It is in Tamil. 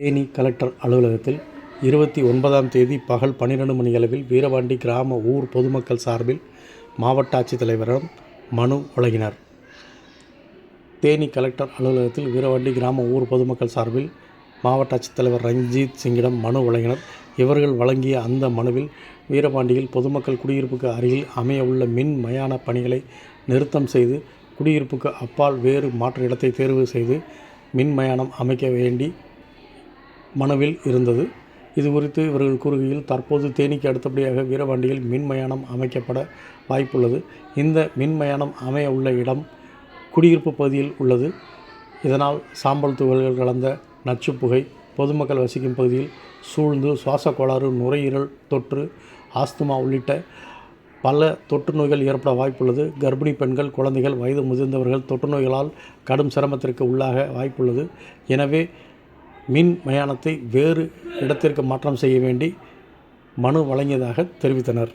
தேனி கலெக்டர் அலுவலகத்தில் இருபத்தி ஒன்பதாம் தேதி பகல் பன்னிரண்டு மணியளவில் வீரபாண்டி கிராம ஊர் பொதுமக்கள் சார்பில் மாவட்ட ஆட்சித்தலைவரிடம் மனு வழங்கினர். தேனி கலெக்டர் அலுவலகத்தில் வீரபாண்டி கிராம ஊர் பொதுமக்கள் சார்பில் மாவட்ட ஆட்சித்தலைவர் ரஞ்சித் சிங்கிடம் மனு வழங்கினர். இவர்கள் வழங்கிய அந்த மனுவில் வீரபாண்டியில் பொதுமக்கள் குடியிருப்புக்கு அருகில் அமைய உள்ள மின் மயான பணிகளை நிறுத்தம் செய்து குடியிருப்புக்கு அப்பால் வேறு மாற்று இடத்தை தேர்வு செய்து மின்மயானம் அமைக்க வேண்டி மனுவில் இருந்தது. இது குறித்து இவர்கள் கூறுகையில் தற்போது தேனிக்கு அடுத்தபடியாக வீரபாண்டியில் மின்மயானம் அமைக்கப்பட வாய்ப்புள்ளது. இந்த மின்மயானம் அமைய உள்ள இடம் குடியிருப்பு பகுதியில் உள்ளது. இதனால் சாம்பல் துகள்கள் கலந்த நச்சு புகை பொதுமக்கள் வசிக்கும் பகுதியில் சூழ்ந்து சுவாசக் கோளாறு நுரையீரல் தொற்று ஆஸ்துமா உள்ளிட்ட பல தொற்று நோய்கள் ஏற்பட வாய்ப்புள்ளது. கர்ப்பிணி பெண்கள் குழந்தைகள் வயது முதிர்ந்தவர்கள் தொற்று நோய்களால் கடும் சிரமத்திற்கு உள்ளாக வாய்ப்புள்ளது. எனவே மின் மயானத்தை வேறு இடத்திற்கு மாற்றம் செய்ய வேண்டி மனு வழங்கியதாக தெரிவித்தனர்.